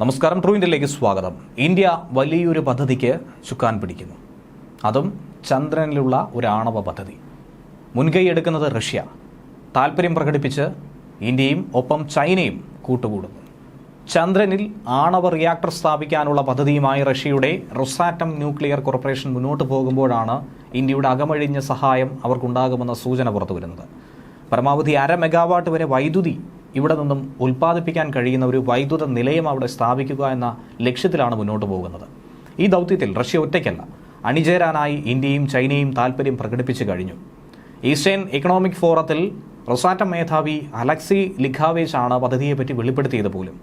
നമസ്കാരം ട്രൂ ഇന്ത്യയിലേക്ക് സ്വാഗതം. ഇന്ത്യ വലിയൊരു പദ്ധതിക്ക് ചുക്കാൻ പിടിക്കുന്നു. അതും ചന്ദ്രനിലുള്ള ഒരു ആണവ പദ്ധതി. മുൻകൈ എടുക്കുന്നത് റഷ്യ. താല്പര്യം പ്രകടിപ്പിച്ച് ഇന്ത്യയും ഒപ്പം ചൈനയും കൂട്ടുകൂടുന്നു. ചന്ദ്രനിൽ ആണവ റിയാക്ടർ സ്ഥാപിക്കാനുള്ള പദ്ധതിയുമായി റഷ്യയുടെ റൊസാറ്റം ന്യൂക്ലിയർ കോർപ്പറേഷൻ മുന്നോട്ട് പോകുമ്പോഴാണ് ഇന്ത്യയുടെ അകമഴിഞ്ഞ സഹായം അവർക്കുണ്ടാകുമെന്ന സൂചന പുറത്തുവരുന്നത്. പരമാവധി അര മെഗാവാട്ട് വരെ വൈദ്യുതി ഇവിടെ നിന്നും ഉൽപ്പാദിപ്പിക്കാൻ കഴിയുന്ന ഒരു വൈദ്യുത നിലയം അവിടെ സ്ഥാപിക്കുക എന്ന ലക്ഷ്യത്തിലാണ് മുന്നോട്ട് പോകുന്നത്. ഈ ദൗത്യത്തിൽ റഷ്യ ഒറ്റയ്ക്കല്ല അണിചേരാനായി ഇന്ത്യയും ചൈനയും താൽപ്പര്യം പ്രകടിപ്പിച്ചു കഴിഞ്ഞു. ഈസ്റ്റേൺ എക്കണോമിക് ഫോറത്തിൽ റൊസാറ്റം മേധാവി അലക്സി ലിഖാവേച്ച് ആണ് പദ്ധതിയെപ്പറ്റി വെളിപ്പെടുത്തിയത് പോലും.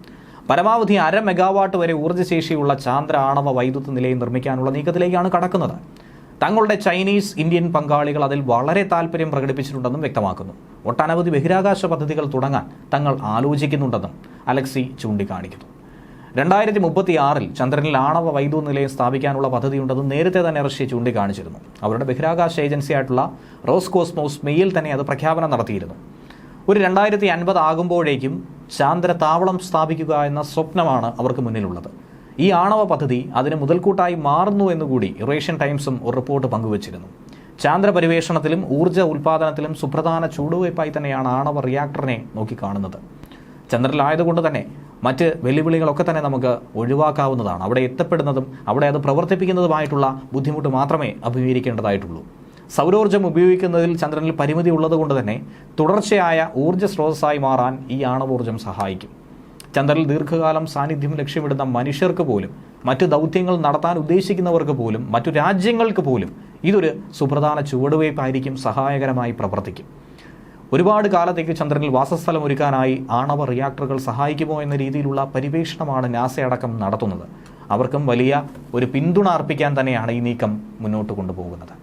പരമാവധി അര മെഗാവാട്ട് വരെ ഊർജശേഷിയുള്ള ചാന്ദ്ര ആണവ വൈദ്യുത നിലയം നിർമ്മിക്കാനുള്ള നീക്കത്തിലേക്കാണ് കടക്കുന്നത്. തങ്ങളുടെ ചൈനീസ് ഇന്ത്യൻ പങ്കാളികൾ അതിൽ വളരെ താല്പര്യം പ്രകടിപ്പിച്ചിട്ടുണ്ടെന്നും വ്യക്തമാക്കുന്നു. ഒട്ടനവധി ബഹിരാകാശ പദ്ധതികൾ തുടങ്ങാൻ തങ്ങൾ ആലോചിക്കുന്നുണ്ടെന്നും അലക്സി ചൂണ്ടിക്കാണിക്കുന്നു. രണ്ടായിരത്തി മുപ്പത്തി ആറിൽ ചന്ദ്രനിൽ ആണവ വൈദ്യുത നിലയം സ്ഥാപിക്കാനുള്ള പദ്ധതിയുണ്ടെന്ന് നേരത്തെ തന്നെ റഷ്യ ചൂണ്ടിക്കാണിച്ചിരുന്നു. അവരുടെ ബഹിരാകാശ ഏജൻസിയായിട്ടുള്ള റോസ് കോസ്മോസ് മെയിൽ തന്നെ അത് പ്രഖ്യാപനം നടത്തിയിരുന്നു. ഒരു രണ്ടായിരത്തി അൻപത് ആകുമ്പോഴേക്കും ചാന്ദ്ര താവളം സ്ഥാപിക്കുക എന്ന സ്വപ്നമാണ് അവർക്ക് മുന്നിലുള്ളത്. ഈ ആണവ പദ്ധതി അതിന് മുതൽക്കൂട്ടായി മാറുന്നു എന്നുകൂടി റേഷ്യൻ ടൈംസും ഒരു റിപ്പോർട്ട് പങ്കുവച്ചിരുന്നു. ചാന്ദ്ര പരിവേഷണത്തിലും ഊർജ ഉൽപാദനത്തിലും സുപ്രധാന ചൂടുവയ്പായി തന്നെയാണ് ആണവ റിയാക്ടറിനെ നോക്കിക്കാണുന്നത്. ചന്ദ്രനിലായതുകൊണ്ട് തന്നെ മറ്റ് വെല്ലുവിളികളൊക്കെ തന്നെ നമുക്ക് ഒഴിവാക്കാവുന്നതാണ്. അവിടെ എത്തപ്പെടുന്നതും അവിടെ അത് പ്രവർത്തിപ്പിക്കുന്നതുമായിട്ടുള്ള ബുദ്ധിമുട്ട് മാത്രമേ അഭിമുഖീകരിക്കേണ്ടതായിട്ടുള്ളൂ. സൗരോർജം ഉപയോഗിക്കുന്നതിൽ ചന്ദ്രനിൽ പരിമിതി ഉള്ളതുകൊണ്ട് തന്നെ തുടർച്ചയായ ഊർജ സ്രോതസ്സായി മാറാൻ ഈ ആണവോർജം സഹായിക്കും. ചന്ദ്രനിൽ ദീർഘകാലം സാന്നിധ്യം ലക്ഷ്യമിടുന്ന മനുഷ്യർക്ക് പോലും മറ്റു ദൗത്യങ്ങൾ നടത്താൻ ഉദ്ദേശിക്കുന്നവർക്ക് പോലും മറ്റു രാജ്യങ്ങൾക്ക് പോലും ഇതൊരു സുപ്രധാന ചുവടുവയ്പായിരിക്കും സഹായകരമായി പ്രവർത്തിക്കും. ഒരുപാട് കാലത്തേക്ക് ചന്ദ്രനിൽ വാസസ്ഥലം ഒരുക്കാനായി ആണവ റിയാക്ടറുകൾ സഹായിക്കുമോ എന്ന രീതിയിലുള്ള പരിവേഷണമാണ് നാസയടക്കം നടത്തുന്നത്. അവർക്കും വലിയ ഒരു പിന്തുണ അർപ്പിക്കാൻ തന്നെയാണ് ഈ നീക്കം മുന്നോട്ട് കൊണ്ടുപോകുന്നത്.